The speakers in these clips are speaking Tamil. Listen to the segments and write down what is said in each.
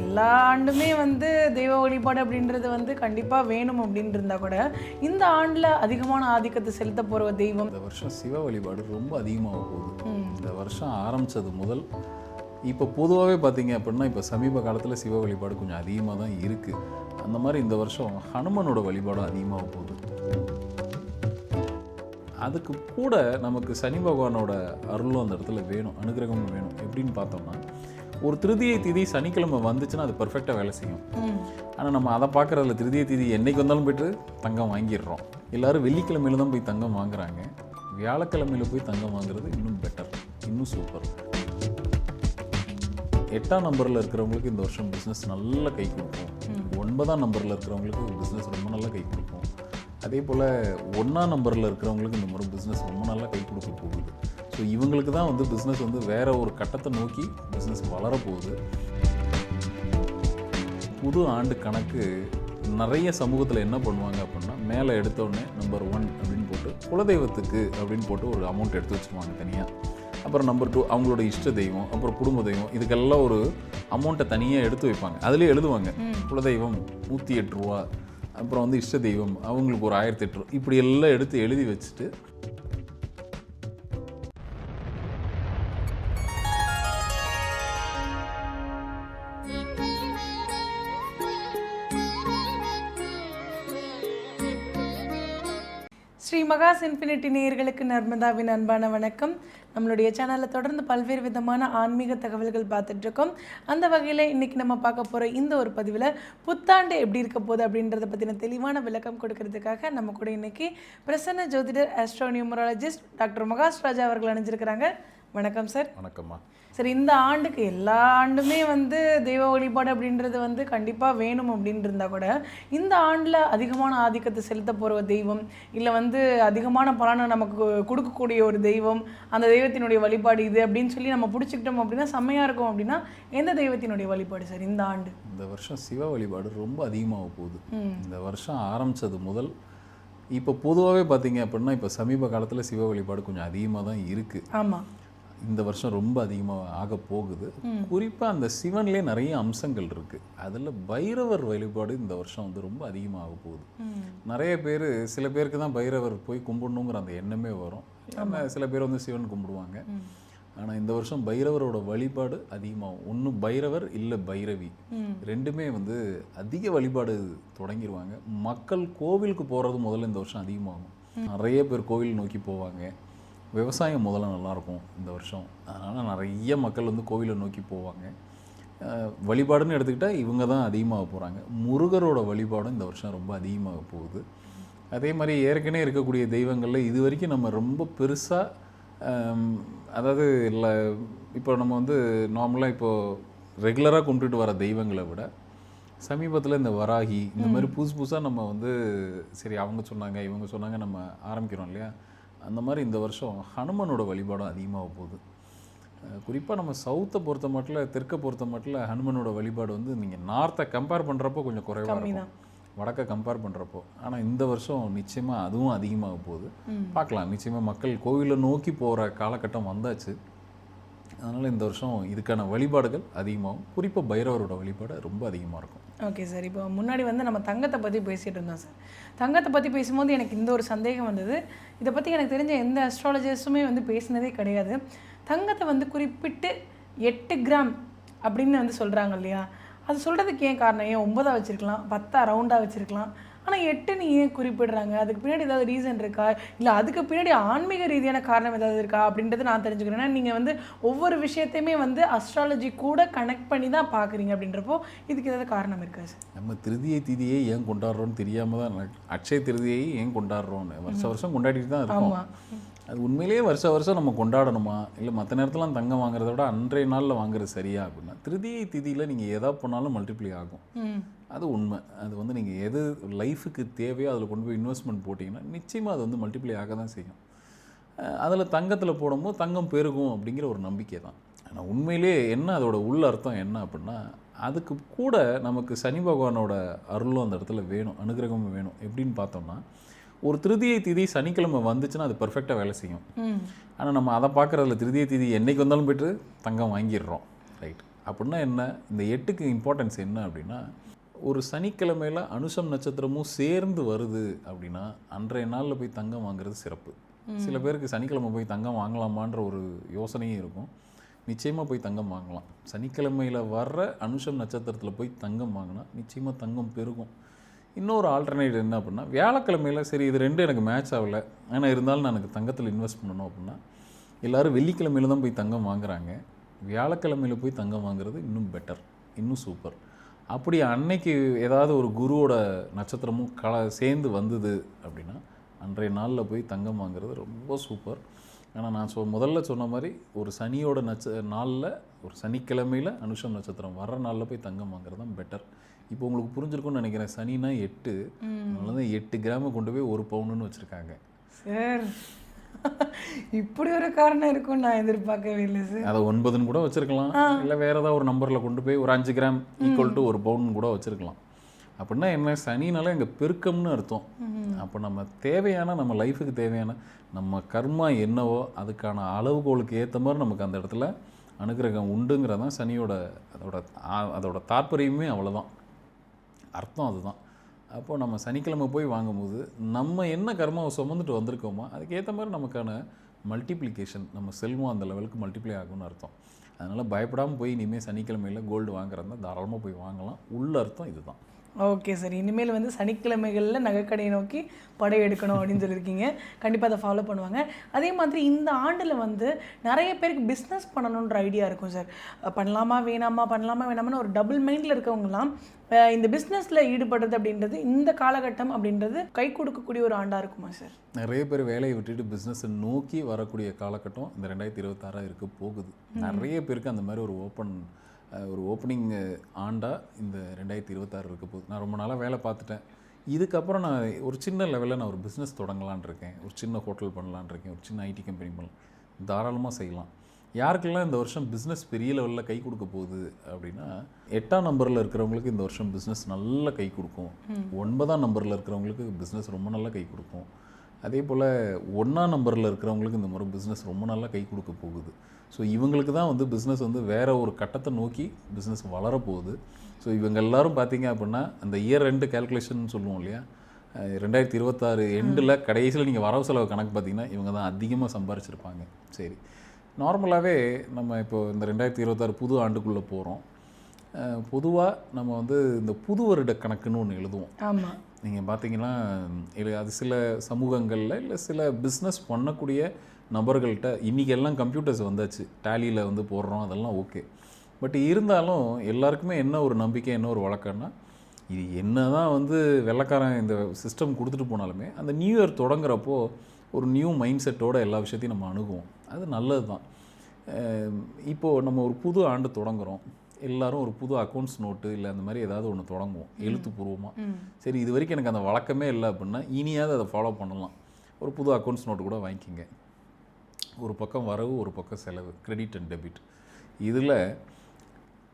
எல்லா ஆண்டுமே வந்து தெய்வ வழிபாடு அப்படின்றது வந்து கண்டிப்பாக வேணும் அப்படின்னு இருந்தால் கூட இந்த ஆண்டில் அதிகமான ஆதிக்கத்தை செலுத்த போகிற தெய்வம்? இந்த வருஷம் சிவ வழிபாடு ரொம்ப அதிகமாக போகுது. இந்த வருஷம் ஆரம்பித்தது முதல். இப்போ பொதுவாகவே பார்த்தீங்க அப்படின்னா இப்போ சமீப காலத்தில் சிவ வழிபாடு கொஞ்சம் அதிகமாக தான் இருக்குது அந்த மாதிரி இந்த வருஷம் ஹனுமனோட வழிபாடும் அதிகமாக போகுது. அதுக்கு கூட நமக்கு சனி பகவானோட அருளும் அந்த இடத்துல வேணும் அனுகிரகமும் வேணும். எப்படின்னு பார்த்தோம்னா ஒரு திருதியை திதி சனிக்கிழமை வந்துச்சுன்னா அது பர்ஃபெக்டாக வேலை செய்யும். ஆனால் நம்ம அதை பார்க்குறதுல திருதியை திதி என்னைக்கு வந்தாலும் போயிட்டு தங்கம் வாங்கிடுறோம். எல்லாரும் வெள்ளிக்கிழமையில தான் போய் தங்கம் வாங்குறாங்க. வியாழக்கிழமையில போய் தங்கம் வாங்குறது இன்னும் பெட்டர் இன்னும் சூப்பர் எட்டாம் நம்பரில் இருக்கிறவங்களுக்கு இந்த வருஷம் பிஸ்னஸ் நல்லா கை கொடுக்கும். ஒன்பதாம் நம்பரில் இருக்கிறவங்களுக்கு பிஸ்னஸ் ரொம்ப நல்லா கை கொடுக்கும். அதே போல் ஒன்றாம் நம்பரில் இருக்கிறவங்களுக்கு இந்த முறை பிஸ்னஸ் ரொம்ப நல்லா கை கொடுக்க போகுது. ஸோ இவங்களுக்கு தான் வந்து பிஸ்னஸ் வந்து வேற ஒரு கட்டத்தை நோக்கி பிஸ்னஸ் வளரப்போகுது புது ஆண்டு கணக்கு நிறைய சமூகத்தில் என்ன பண்ணுவாங்க அப்படின்னா மேலே எடுத்தோடனே நம்பர் ஒன் அப்படின்னு போட்டு குலதெய்வத்துக்கு அப்படின்னு போட்டு ஒரு அமௌண்ட் எடுத்து வச்சுருவாங்க தனியாக அப்புறம் நம்பர் டூ அவங்களோட இஷ்ட தெய்வம் அப்புறம் குடும்ப தெய்வம் இதுக்கெல்லாம் ஒரு அமௌண்ட்டை தனியாக எடுத்து வைப்பாங்க. அதுலேயே எழுதுவாங்க குலதெய்வம் நூற்றி எட்டு ரூபா அப்புறம் வந்து இஷ்ட தெய்வம் அவங்களுக்கு ஒரு ஆயிரத்தி எட்டு ரூபா இப்படி எல்லாம் எடுத்து எழுதி வச்சுட்டு ஸ்ரீ இன்ஃபினிட்டி நேயர்களுக்கு நர்மதாவின் அன்பான வணக்கம். நம்மளுடைய சேனலில் தொடர்ந்து பல்வேறு விதமான ஆன்மீக தகவல்கள் பார்த்துட்டு இருக்கோம் அந்த வகையில் இன்னைக்கு நம்ம பார்க்க போகிற இந்த ஒரு பதிவில் புத்தாண்டு எப்படி இருக்க போகுது அப்படின்றத பற்றின தெளிவான விளக்கம் கொடுக்கறதுக்காக நம்ம கூட இன்னைக்கு பிரசன்ன ஜோதிடர் astro numerologist doctor Mahas Raja அவர்கள் அணிஞ்சிருக்கிறாங்க. வணக்கம் சார் வணக்கம்மா. சரி இந்த ஆண்டுக்கு எல்லா ஆண்டுமே வந்து தெய்வ வழிபாடு அப்படின்றது வந்து கண்டிப்பாக வேணும் அப்படின்னு இருந்தால் கூட இந்த ஆண்டில் அதிகமான ஆதிக்கத்தை செலுத்த போகிற தெய்வம் இல்லை வந்து அதிகமான பலனை நமக்கு கொடுக்கக்கூடிய ஒரு தெய்வம் அந்த தெய்வத்தினுடைய வழிபாடு இது அப்படின்னு சொல்லி நம்ம பிடிச்சிக்கிட்டோம் அப்படின்னா செம்மையாக இருக்கும் அப்படின்னா எந்த தெய்வத்தினுடைய வழிபாடு சார் இந்த ஆண்டு? இந்த வருஷம் சிவ வழிபாடு ரொம்ப அதிகமாக போகுது. இந்த வருஷம் ஆரம்பித்தது முதல். இப்போ பொதுவாகவே பார்த்தீங்க அப்படின்னா இப்போ சமீப காலத்தில் சிவ வழிபாடு கொஞ்சம் அதிகமாக தான் இருக்குது ஆமாம் இந்த வருஷம் ரொம்ப அதிகமாக ஆக போகுது. குறிப்பாக அந்த சிவன்லேயே நிறைய அம்சங்கள் இருக்குது அதில் பைரவர் வழிபாடு இந்த வருஷம் வந்து ரொம்ப அதிகமாக போகுது. நிறைய பேர் சில பேருக்கு தான் பைரவர் போய் கும்பிடணுங்கிற அந்த எண்ணமே வரும். ஆனா சில பேர் வந்து சிவன் கும்பிடுவாங்க. ஆனால் இந்த வருஷம் பைரவரோட வழிபாடு அதிகமாகும். ஒன்று பைரவர் இல்லை பைரவி. ரெண்டுமே வந்து அதிக வழிபாடு தொடங்கிடுவாங்க மக்கள் கோவிலுக்கு போகிறது முதல்ல இந்த வருஷம் அதிகமாகும். நிறைய பேர் கோவில் நோக்கி போவாங்க. விவசாயம் முதல்ல நல்லாயிருக்கும் இந்த வருஷம். அதனால் நிறைய மக்கள் வந்து கோவிலை நோக்கி போவாங்க. வழிபாடுன்னு எடுத்துக்கிட்டால் இவங்க தான் அதிகமாக போகிறாங்க முருகரோட வழிபாடும் இந்த வருஷம் ரொம்ப அதிகமாக போகுது. அதே மாதிரி ஏற்கனவே இருக்கக்கூடிய தெய்வங்களில் இது வரைக்கும் நம்ம ரொம்ப பெருசாக அதாவது இல்லை இப்போ நம்ம வந்து நார்மலாக இப்போது ரெகுலராக கும்பிட்டுட்டு வர தெய்வங்களை விட சமீபத்தில் இந்த வராகி இந்த மாதிரி புதுசு புதுசாக நம்ம வந்து சரி அவங்க சொன்னாங்க இவங்க சொன்னாங்க நம்ம ஆரம்பிக்கிறோம் இல்லையா? அந்த மாதிரி இந்த வருஷம் ஹனுமனோட வழிபாடும் அதிகமாக போகுது. குறிப்பாக நம்ம சவுத்தை பொறுத்த மட்டும் தெற்கை பொறுத்த மட்டும் ஹனுமனோட வழிபாடு வந்து நீங்கள் நார்த்தை கம்பேர் பண்ணுறப்போ கொஞ்சம் குறைவாக இருக்கும். வடக்கை கம்பேர் பண்ணுறப்போ ஆனால் இந்த வருஷம் நிச்சயமாக அதுவும் அதிகமாக போகுது. பார்க்கலாம். நிச்சயமாக மக்கள் கோவிலை நோக்கி போகிற காலகட்டம் வந்தாச்சு. அதனால் இந்த வருஷம் இதுக்கான வழிபாடுகள் அதிகமாகும். குறிப்பாக பைரவரோட வழிபாடு ரொம்ப அதிகமாக இருக்கும். ஓகே சார் இப்போ முன்னாடி வந்து நம்ம தங்கத்தை பற்றி பேசிகிட்டு இருந்தோம் சார் தங்கத்தை பற்றி பேசும்போது எனக்கு இந்த ஒரு சந்தேகம் வந்தது. இதை பற்றி எனக்கு தெரிஞ்ச எந்த அஸ்ட்ராலஜர்ஸுமே வந்து பேசினதே கிடையாது. தங்கத்தை வந்து குறிப்பிட்டு எட்டு கிராம் அப்படின்னு வந்து சொல்கிறாங்க இல்லையா? அது சொல்கிறதுக்கு ஏன் காரணம்? ஏன் ஒன்பதாக வச்சுருக்கலாம்? பத்தா ரவுண்டாக வச்சுருக்கலாம்? ஆனால் எட்டுன்னு ஏன் குறிப்பிடுறாங்க? அதுக்கு பின்னாடி ஏதாவது ரீசன் இருக்கா? இல்லை அதுக்கு பின்னாடி ஆன்மீக ரீதியான காரணம் ஏதாவது இருக்கா? அப்படின்றது நான் தெரிஞ்சுக்கிறேன். ஏன்னா நீங்கள் வந்து ஒவ்வொரு விஷயத்தையுமே வந்து அஸ்ட்ராலஜி கூட கனெக்ட் பண்ணி தான் பார்க்குறீங்க அப்படின்றப்போ இதுக்கு ஏதாவது காரணம் இருக்கா சார் நம்ம திருதியை திதியை ஏன் கொண்டாடுறோம்னு தெரியாமல் தான் அட்சய திருதியை ஏன் கொண்டாடுறோம்னு வருஷம் வருஷம் கொண்டாடிட்டு தான் இருக்கோம். அது உண்மையிலேயே வருஷ வருஷம் நம்ம கொண்டாடணுமா? இல்லை மற்ற நேரத்துலாம் தங்கம் வாங்குறத விட அன்றைய நாளில் வாங்குறது சரியா அப்படின்னா திருதியை திதியில் நீங்கள் எதா பண்ணாலும் மல்டிப்ளை ஆகும். அது உண்மை. அது வந்து நீங்கள் எது லைஃபுக்கு தேவையோ அதில் கொண்டு போய் இன்வெஸ்ட்மெண்ட் போட்டிங்கன்னா நிச்சயமாக அது வந்து மல்டிப்ளை ஆக தான் செய்யும். அதில் தங்கத்தில் போடும்போது தங்கம் பெருகும் அப்படிங்கிற ஒரு நம்பிக்கை தான். ஆனால் உண்மையிலேயே என்ன அதோட உள்ள அர்த்தம் என்ன அப்படின்னா அதுக்கு கூட நமக்கு சனி பகவானோட அருளும் அந்த இடத்துல வேணும் அனுகிரகமும் வேணும். எப்படின்னு பார்த்தோம்னா ஒரு திருதியை திதி சனிக்கிழமை வந்துச்சுன்னா அது பர்ஃபெக்டாக வேலை செய்யும். ஆனால் நம்ம அதை பார்க்குறதுல திருதியை திதி என்னைக்கு வந்தாலும் போய்ட்டு தங்கம் வாங்கிடுறோம். ரைட் அப்படின்னா என்ன? இந்த எட்டுக்கு இம்பார்ட்டன்ஸ் என்ன அப்படின்னா ஒரு சனிக்கிழமையில் அனுஷம் நட்சத்திரமும் சேர்ந்து வருது அப்படின்னா அன்றைய நாளில் போய் தங்கம் வாங்குறது சிறப்பு. சில பேருக்கு சனிக்கிழமை போய் தங்கம் வாங்கலாமான்ற ஒரு யோசனையும் இருக்கும். நிச்சயமாக போய் தங்கம் வாங்கலாம். சனிக்கிழமையில் வர்ற அனுஷம் நட்சத்திரத்தில் போய் தங்கம் வாங்கினா நிச்சயமாக தங்கம் பெருகும். இன்னொரு ஆல்டர்னேட் என்ன அப்படின்னா வியாழக்கிழமையில் சரி இது ரெண்டும் எனக்கு மேட்ச் ஆகலை. ஆனால் இருந்தாலும் நான் எனக்கு தங்கத்தில் இன்வெஸ்ட் பண்ணணும் அப்படின்னா எல்லாரும் வெள்ளிக்கிழமையில தான் போய் தங்கம் வாங்குறாங்க. வியாழக்கிழமையில போய் தங்கம் வாங்குறது இன்னும் பெட்டர் இன்னும் சூப்பர் அப்படி அன்னைக்கு ஏதாவது ஒரு குருவோட நட்சத்திரமும் கல சேர்ந்து வந்தது அப்படின்னா அன்றைய நாளில் போய் தங்கம் வாங்குறது ரொம்ப சூப்பர். ஆனால் நான் சொ முதல்ல சொன்ன மாதிரி ஒரு சனியோட நட்ச நாளில் ஒரு சனிக்கிழமையில் அனுஷம் நட்சத்திரம் வர்ற நாளில் போய் தங்கம் வாங்குறது தான் பெட்டர் இப்போ உங்களுக்கு புரிஞ்சிருக்கும்னு நினைக்கிறேன். சனினா எட்டு. அதனால தான் எட்டு கிராம கொண்டு போய் ஒரு பவுனுன்னு வச்சுருக்காங்க. சார். இப்படி ஒரு காரணம் இருக்கும்னு நான் எதிர்பார்க்கவே இல்லை சார் அதை ஒன்பதுன்னு கூட வச்சிருக்கலாம். இல்லை வேற ஏதாவது ஒரு நம்பரில் கொண்டு போய் ஒரு அஞ்சு கிராம் ஈக்குவல் டு ஒரு பவுன் கூட வச்சிருக்கலாம். அப்படின்னா என்ன சனினால எங்க பெருக்கம்னு அர்த்தம். அப்போ நம்ம தேவையான நம்ம லைஃபுக்கு தேவையான நம்ம கர்மா என்னவோ அதுக்கான அளவுகோலுக்கு ஏற்ற மாதிரி நமக்கு அந்த இடத்துல அனுகிரகம் உண்டுங்கிறதான் சனியோட அதோட அதோட தாற்பயமே அவ்வளோதான் அர்த்தம் அதுதான். அப்போது நம்ம சனிக்கிழமை போய் வாங்கும்போது நம்ம என்ன கர்மாவை சுமந்துட்டு வந்திருக்கோமோ அதுக்கேற்ற மாதிரி நமக்கான மல்டிப்ளிகேஷன் நம்ம செல்வம் அந்த லெவலுக்கு மல்டிப்ளை ஆகும்னு அர்த்தம். அதனால் பயப்படாமல் போய் இனிமேல் சனிக்கிழமையில் கோல்டு வாங்குறதா தாராளமாக போய் வாங்கலாம். உள்ள அர்த்தம் இதுதான். Okay sir. இனிமேல் வந்து சனிக்கிழமைகளில் நகைக்கடையை நோக்கி படையெடுக்கணும் அப்படின்னு சொல்லியிருக்கீங்க. கண்டிப்பாக அதை ஃபாலோ பண்ணுவாங்க. அதே மாதிரி இந்த ஆண்டில் வந்து நிறைய பேருக்கு பிஸ்னஸ் பண்ணணுன்ற ஐடியா இருக்கும் சார். பண்ணலாமா வேணாமா பண்ணலாமா வேணாமான்னு ஒரு டபுள் மைண்டில் இருக்கவங்கலாம் அஹ் இந்த பிஸ்னஸில் ஈடுபடுறது அப்படின்றது இந்த காலகட்டம் அப்படின்றது கை கொடுக்கக்கூடிய ஒரு ஆண்டாக இருக்குமா சார்? நிறைய பேர் வேலையை விட்டுட்டு பிஸ்னஸை நோக்கி வரக்கூடிய காலகட்டம் இந்த ரெண்டாயிரத்தி இருபத்தாறாக இருக்க போகுது. நிறைய பேருக்கு அந்த மாதிரி ஒரு ஓப்பன் ஒரு ஓப்பனிங் ஆண்டா இந்த ரெண்டாயிரத்தி இருபத்தாறு இருக்க போகுது. நான் ரொம்ப நாளாக வேலை பார்த்துட்டேன். இதுக்கப்புறம் நான் ஒரு சின்ன லெவலில் நான் ஒரு பிஸ்னஸ் தொடங்கலான்னு இருக்கேன். ஒரு சின்ன ஹோட்டல் பண்ணலான்னு இருக்கேன். ஒரு சின்ன ஐடி கம்பெனி பண்ணலாம். தாராளமாக செய்யலாம். யாருக்கெல்லாம் இந்த வருஷம் பிஸ்னஸ் பெரிய லெவலில் கை கொடுக்க போகுது அப்படின்னா எட்டாம் நம்பரில் இருக்கிறவங்களுக்கு இந்த வருஷம் பிஸ்னஸ் நல்லா கை கொடுக்கும். ஒன்பதாம் நம்பரில் இருக்கிறவங்களுக்கு பிஸ்னஸ் ரொம்ப நல்லா கை கொடுக்கும். அதே போல் ஒன்றாம் நம்பரில் இருக்கிறவங்களுக்கு இந்த முறை பிஸ்னஸ் ரொம்ப நல்லா கை கொடுக்க போகுது. ஸோ இவங்களுக்கு தான் வந்து பிஸ்னஸ் வந்து வேற ஒரு கட்டத்தை நோக்கி பிஸ்னஸ் வளரப்போகுது. ஸோ இவங்க எல்லாரும் பார்த்தீங்க அப்படின்னா அந்த இயர் ரெண்டு கேல்குலேஷன் சொல்லுவோம் இல்லையா? ரெண்டாயிரத்தி இருபத்தாறு எண்டில் கடைசியில் நீங்கள் வரவு செலவு கணக்கு பார்த்தீங்கன்னா இவங்க தான் அதிகமாக சம்பாரிச்சிருப்பாங்க. சரி. நார்மலாகவே நம்ம இப்போ இந்த ரெண்டாயிரத்தி இருபத்தாறு புது ஆண்டுக்குள்ளே போகிறோம் பொதுவாக நம்ம வந்து இந்த புது வருட கணக்குன்னு ஒன்று எழுதுவோம். ஆமாம் நீங்கள் பார்த்தீங்கன்னா இல்லை அது சில சமூகங்களில் இல்லை சில பிஸ்னஸ் பண்ணக்கூடிய நபர்கள்ட்ட இன்றைக்கெல்லாம் கம்ப்யூட்டர்ஸ் வந்தாச்சு. டேலியில் வந்து போடுறோம் அதெல்லாம் ஓகே பட் இருந்தாலும் எல்லாருக்குமே என்ன ஒரு நம்பிக்கை என்ன ஒரு வழக்கம்னா இது என்ன தான் வந்து வெள்ளைக்காரன் இந்த சிஸ்டம் கொடுத்துட்டு போனாலுமே அந்த நியூ இயர் தொடங்குறப்போ ஒரு நியூ மைண்ட் செட்டோட எல்லா விஷயத்தையும் நம்ம அணுகுவோம். அது நல்லது தான் இப்போது நம்ம ஒரு புது ஆண்டு தொடங்குறோம். எல்லாரும் ஒரு புது அக்கௌண்ட்ஸ் நோட்டு இல்லை அந்த மாதிரி ஏதாவது ஒன்று தொடங்குவோம் எழுத்துப்பூர்வமாக சரி இது வரைக்கும் எனக்கு அந்த வழக்கமே இல்லை அப்படின்னா இனியாவது அதை ஃபாலோ பண்ணலாம். ஒரு புது அக்கௌண்ட்ஸ் நோட்டு கூட வாங்கிக்கிங்க. ஒரு பக்கம் வரவு ஒரு பக்கம் செலவு கிரெடிட் அண்ட் டெபிட் இதில்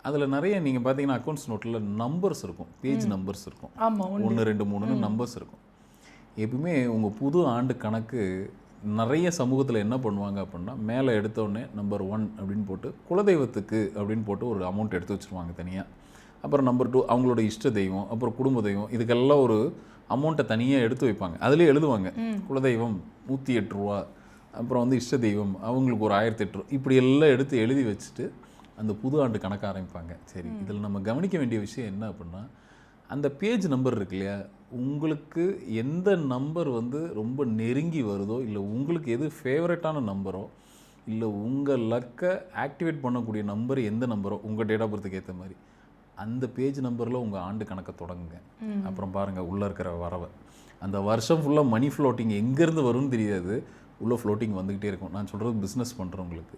அதில் நிறைய நீங்கள் பார்த்தீங்கன்னா அக்கௌண்ட்ஸ் நோட்டில் நம்பர்ஸ் இருக்கும். பேஜ் நம்பர்ஸ் இருக்கும். ஆமாம் ஒன்று ரெண்டு மூணுன்னு நம்பர்ஸ் இருக்கும். எப்பவுமே உங்கள் புது ஆண்டு கணக்கு நிறைய சமூகத்தில் என்ன பண்ணுவாங்க அப்படின்னா மேலே எடுத்தோடனே நம்பர் ஒன் அப்படின்னு போட்டு குலதெய்வத்துக்கு அப்படின்னு போட்டு ஒரு அமௌண்ட் எடுத்து வச்சுருவாங்க தனியாக அப்புறம் நம்பர் டூ அவங்களோட இஷ்ட தெய்வம் அப்புறம் குடும்ப தெய்வம் இதுக்கெல்லாம் ஒரு அமௌண்ட்டை தனியாக எடுத்து வைப்பாங்க. அதுலேயே எழுதுவாங்க குலதெய்வம் நூற்றி எட்டு ரூபா அப்புறம் வந்து இஷ்ட தெய்வம் அவங்களுக்கு ஒரு ஆயிரத்தி எட்டு ரூபா இப்படி எல்லாம் எடுத்து எழுதி வச்சுட்டு அந்த புது ஆண்டு கணக்க ஆரம்பிப்பாங்க. சரி இதில் நம்ம கவனிக்க வேண்டிய விஷயம் என்ன அப்படின்னா அந்த பேஜ் நம்பர் இருக்கு இல்லையா? உங்களுக்கு எந்த நம்பர் வந்து ரொம்ப நெருங்கி வருதோ இல்லை உங்களுக்கு எது ஃபேவரட்டான நம்பரோ இல்லை உங்கள் லக்கை ஆக்டிவேட் பண்ணக்கூடிய நம்பர் எந்த நம்பரோ உங்கள் டேட் ஆஃப் பர்த்துக்கு ஏற்ற மாதிரி அந்த பேஜ் நம்பரில் உங்கள் ஆண்டு கணக்கை தொடங்குங்க. அப்புறம் பாருங்கள் உள்ளே இருக்கிற வரவை. அந்த வருஷம் ஃபுல்லாக மணி ஃப்ளோட்டிங் எங்கேருந்து வரும்னு தெரியாது. உள்ளே ஃப்ளோட்டிங் வந்துக்கிட்டே இருக்கும். நான் சொல்கிறது பிஸ்னஸ் பண்ணுறவங்களுக்கு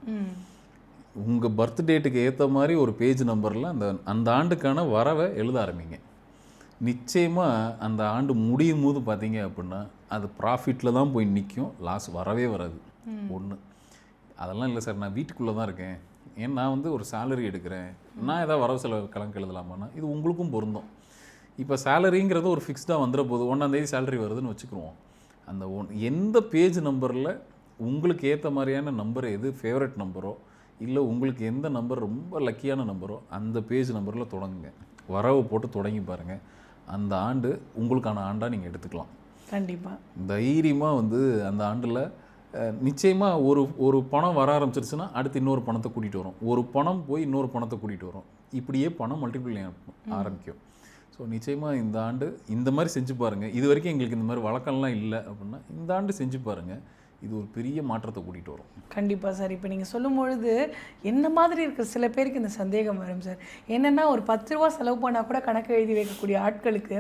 உங்கள் பர்த் டேட்டுக்கு ஏற்ற மாதிரி ஒரு பேஜ் நம்பரில் அந்த அந்த ஆண்டுக்கான வரவை எழுத ஆரம்பிங்க. நிச்சயமாக அந்த ஆண்டு முடியும் போது பார்த்தீங்க அப்படின்னா அது ப்ராஃபிட்டில் தான் போய் நிற்கும் லாஸ் வரவே வராது. ஒன்று அதெல்லாம் இல்லை சார். நான் வீட்டுக்குள்ளே தான் இருக்கேன். ஏன் நான் வந்து ஒரு சேலரி எடுக்கிறேன். நான் ஏதாவது வரவு செலவு கணக்கு எழுதலாமான்னா இது உங்களுக்கும் பொருந்தும். இப்போ சேலரிங்கிறது ஒரு ஃபிக்ஸ்டாக வந்துட போது ஒன்றாந்தேதி சேலரி வருதுன்னு வச்சுக்கிருவோம். அந்த ஒன் எந்த பேஜ் நம்பரில் உங்களுக்கு ஏற்ற மாதிரியான நம்பர் எது ஃபேவரட் நம்பரோ இல்லை உங்களுக்கு எந்த நம்பர் ரொம்ப லக்கியான நம்பரோ அந்த பேஜ் நம்பரில் தொடங்குங்க. வரவு போட்டு தொடங்கி பாருங்கள் அந்த ஆண்டு உங்களுக்கான ஆண்டாக நீங்கள் எடுத்துக்கலாம். கண்டிப்பா. தைரியமாக வந்து அந்த ஆண்டில் நிச்சயமாக ஒரு ஒரு பணம் வர ஆரம்பிச்சிருச்சுன்னா அடுத்து இன்னொரு பணத்தை கூட்டிகிட்டு வரும். ஒரு பணம் போய் இன்னொரு பணத்தை கூட்டிகிட்டு வரும். இப்படியே பணம் மல்டிபிள் ஆரம்பிக்கும். ஸோ நிச்சயமாக இந்த ஆண்டு இந்த மாதிரி செஞ்சு பாருங்கள் இது வரைக்கும் எங்களுக்கு இந்த மாதிரி வழக்கம்லாம் இல்லை அப்படின்னா இந்த ஆண்டு செஞ்சு பாருங்கள் இது ஒரு பெரிய மாற்றத்தை கூட்டிகிட்டு வரும். கண்டிப்பா சார். இப்போ நீங்க சொல்லும் பொழுது என்ன மாதிரி இருக்கிற சில பேருக்கு இந்த சந்தேகம் வரும் சார். என்னன்னா ஒரு பத்து ரூபா செலவு பண்ணால் கூட கணக்கு எழுதி வைக்கக்கூடிய ஆட்களுக்கு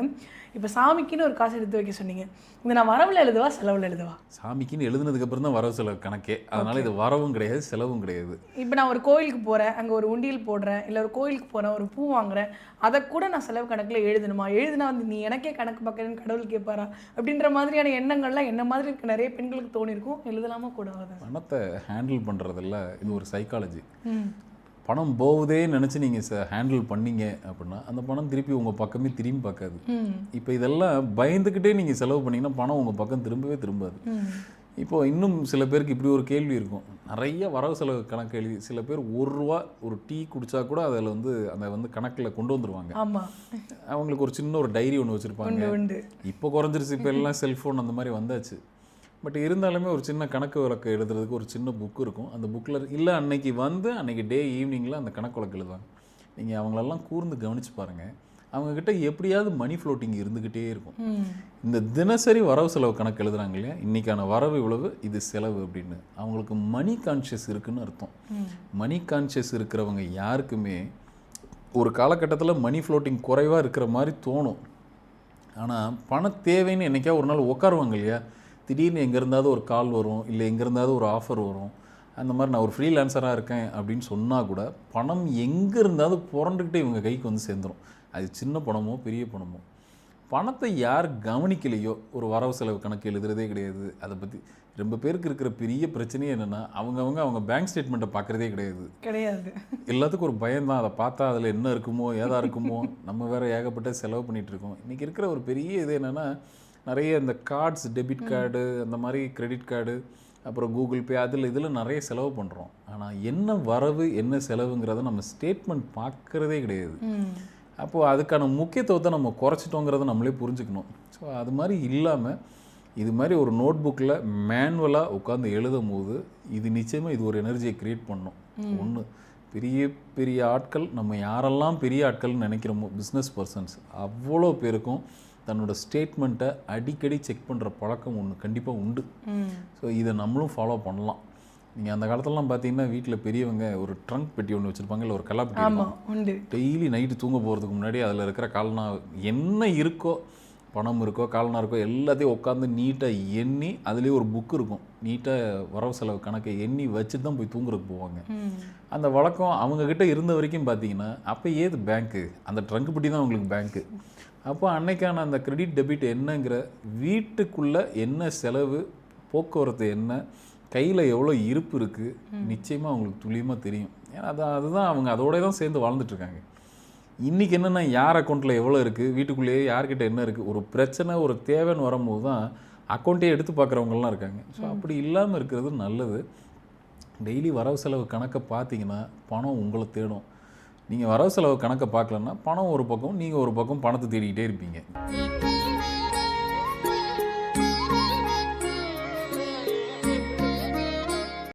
இப்போ சாமிக்குன்னு ஒரு காசு எடுத்து வைக்க சொன்னீங்க. இந்த நான் வரவில் எழுதுவா செலவில் எழுதுவா? சாமிக்குன்னு எழுதுனதுக்கப்புறம் தான் வரவு செலவு கணக்கே. அதனால் இது வரவும் கிடையாது செலவும் கிடையாது. இப்போ நான் ஒரு கோயிலுக்கு போகிறேன் அங்கே ஒரு உண்டியல் போடுறேன் இல்லை ஒரு கோயிலுக்கு போகிறேன் ஒரு பூ வாங்குறேன் அதை கூட நான் செலவு கணக்கில் எழுதணுமா? எழுதுனா வந்து நீ எனக்கே கணக்கு பார்க்குறேன்னு கடவுள் கேட்பாரா? அப்படின்ற மாதிரியான எண்ணங்கள்லாம் என்ன மாதிரி இருக்க? நிறைய பெண்களுக்கு தோணிருக்கும் எழுதலாமா கூடாது பணத்தை ஹேண்டில் பண்ணுறதில்ல இது ஒரு சைக்காலஜி பணம் போகுதே நினச்சி நீங்கள் ஹேண்டில் பண்ணீங்க அப்படின்னா அந்த பணம் திருப்பி உங்கள் பக்கமே திரும்பி பார்க்காது. இப்போ இதெல்லாம் பயந்துக்கிட்டே நீங்கள் செலவு பண்ணீங்கன்னா பணம் உங்கள் பக்கம் திரும்பவே திரும்பாது. ம். இப்போ இன்னும் சில பேருக்கு இப்படி ஒரு கேள்வி இருக்கும். நிறைய வரவு செலவு கணக்கு எழுதி சில பேர் ஒரு ரூபா ஒரு டீ குடிச்சா கூட அதில் வந்து அந்த வந்து கணக்கில் கொண்டு வந்துருவாங்க. அவங்களுக்கு ஒரு சின்ன ஒரு டைரி ஒன்று வச்சுருப்பாங்க. இப்போ குறைஞ்சிருச்சு இப்போ எல்லாம் செல்ஃபோன் அந்த மாதிரி வந்தாச்சு. பட் இருந்தாலுமே ஒரு சின்ன கணக்கு வழக்கு எழுதுறதுக்கு ஒரு சின்ன புக் இருக்கும். அந்த புக்கில் இல்லை அன்னைக்கு வந்து அன்னைக்கு டே ஈவினிங்கில் அந்த கணக்கு வழக்கு எழுதுவாங்க. நீங்கள் அவங்களெல்லாம் கூர்ந்து கவனிச்சு பாருங்கள் அவங்கக்கிட்ட எப்படியாவது மணி ஃப்ளோட்டிங் இருந்துக்கிட்டே இருக்கும். இந்த தினசரி வரவு செலவு கணக்கு எழுதுறாங்க இல்லையா? இன்றைக்கான வரவு இவ்வளவு இது செலவு அப்படின்னு. அவங்களுக்கு மணி கான்ஷியஸ் இருக்குன்னு அர்த்தம். மணி கான்ஷியஸ் இருக்கிறவங்க யாருக்குமே ஒரு காலகட்டத்தில் மணி ஃப்ளோட்டிங் குறைவாக இருக்கிற மாதிரி தோணும். ஆனால் பண தேவைன்னு என்னைக்கா ஒரு நாள் உட்காருவாங்க இல்லையா? திடீர்னு எங்கே இருந்தாவது ஒரு கால் வரும் இல்லை எங்கே இருந்தாவது ஒரு ஆஃபர் வரும் அந்த மாதிரி நான் ஒரு ஃப்ரீலான்சராக இருக்கேன் அப்படின்னு சொன்னால் கூட பணம் எங்கே இருந்தாவது புரண்டுக்கிட்டே இவங்க கைக்கு வந்து சேர்ந்துரும். அது சின்ன பணமோ பெரிய பணமோ. பணத்தை யார் கவனிக்கலையோ ஒரு வரவு செலவு கணக்கு எழுதுறதே கிடையாது. அதை பற்றி ரொம்ப பேருக்கு இருக்கிற பெரிய பிரச்சனையே என்னென்னா அவங்கவங்க அவங்க பேங்க் ஸ்டேட்மெண்ட்டை பார்க்குறதே கிடையாது. கிடையாது. எல்லாத்துக்கும் ஒரு பயம்தான். அதை பார்த்தா அதில் என்ன இருக்குமோ ஏதா இருக்குமோ நம்ம வேற ஏகப்பட்ட செலவு பண்ணிட்டு இருக்கோம். இன்றைக்கி இருக்கிற ஒரு பெரிய இது என்னென்னா நிறைய இந்த கார்ட்ஸ் டெபிட் கார்டு அந்த மாதிரி கிரெடிட் கார்டு அப்புறம் கூகுள் பே அதில் இதில் நிறைய செலவு பண்ணுறோம் ஆனால் என்ன வரவு என்ன செலவுங்கிறத நம்ம ஸ்டேட்மெண்ட் பார்க்குறதே கிடையாது. அப்போது அதுக்கான முக்கியத்துவத்தை நம்ம குறைச்சிட்டோங்கிறத நம்மளே புரிஞ்சுக்கணும். ஸோ அது மாதிரி இல்லாமல் இது மாதிரி ஒரு நோட் புக்கில் மேனுவலாக உட்காந்து எழுதும் போது இது நிச்சயமாக இது ஒரு எனர்ஜியை க்ரியேட் பண்ணும். ஒன்று பெரிய பெரிய ஆட்கள் நம்ம யாரெல்லாம் பெரிய ஆட்கள்னு நினைக்கிறோமோ பிஸ்னஸ் பர்சன்ஸ் அவ்வளோ பேருக்கும் தன்னோட ஸ்டேட்மெண்ட்டை அடிக்கடி செக் பண்ணுற பழக்கம் ஒன்று கண்டிப்பாக உண்டு. ஸோ இதை நம்மளும் ஃபாலோ பண்ணலாம். நீங்கள் அந்த காலத்துலலாம் பார்த்தீங்கன்னா வீட்டில் பெரியவங்க ஒரு ட்ரங்க் பெட்டி ஒன்று வச்சுருப்பாங்க இல்லை ஒரு கல்லா பெட்டி ஆமா இருக்கும். உண்டு. டெய்லி நைட்டு தூங்க போகிறதுக்கு முன்னாடி அதில் இருக்கிற கால்னா என்ன இருக்கோ பணம் இருக்கோ கால்னா இருக்கோ எல்லாத்தையும் உட்காந்து நீட்டாக எண்ணி அதுலேயே ஒரு புக் இருக்கும். நீட்டாக வரவு செலவு கணக்கை எண்ணி வச்சுட்டு தான் போய் தூங்குறதுக்கு போவாங்க. அந்த வழக்கம் அவங்கக்கிட்ட இருந்த வரைக்கும் பார்த்தீங்கன்னா அப்போ ஏது பேங்க்கு அந்த ட்ரங்க் பெட்டி தான் அவங்களுக்கு பேங்க்கு அப்போ அன்னைக்கான அந்த கிரெடிட் டெபிட் என்னங்கிற வீட்டுக்குள்ளே என்ன செலவு போக்குவரத்து என்ன கையில் எவ்வளோ இருப்பு இருக்குது நிச்சயமாக அவங்களுக்கு துல்லியமாக தெரியும். ஏன்னா அது அதுதான் அவங்க அதோட தான் சேர்ந்து வாழ்ந்துட்டு இருக்காங்க. இன்றைக்கி என்னென்னா யார் அக்கௌண்ட்டில் எவ்வளோ இருக்குது வீட்டுக்குள்ளேயே யார்கிட்ட என்ன இருக்குது ஒரு பிரச்சனை ஒரு தேவைன்னு வரும்போது தான் அக்கௌண்ட்டே எடுத்து பார்க்குறவங்கலாம் இருக்காங்க. ஸோ அப்படி இல்லாமல் இருக்கிறது நல்லது. டெய்லி வரவு செலவு கணக்கை பார்த்தீங்கன்னா பணம் உங்களை தேடும். நீங்கள் வரவு செலவு கணக்கை பார்க்கலன்னா பணம் ஒரு பக்கம் நீங்கள் ஒரு பக்கம் பணத்தை தேடிக்கிட்டே இருப்பீங்க.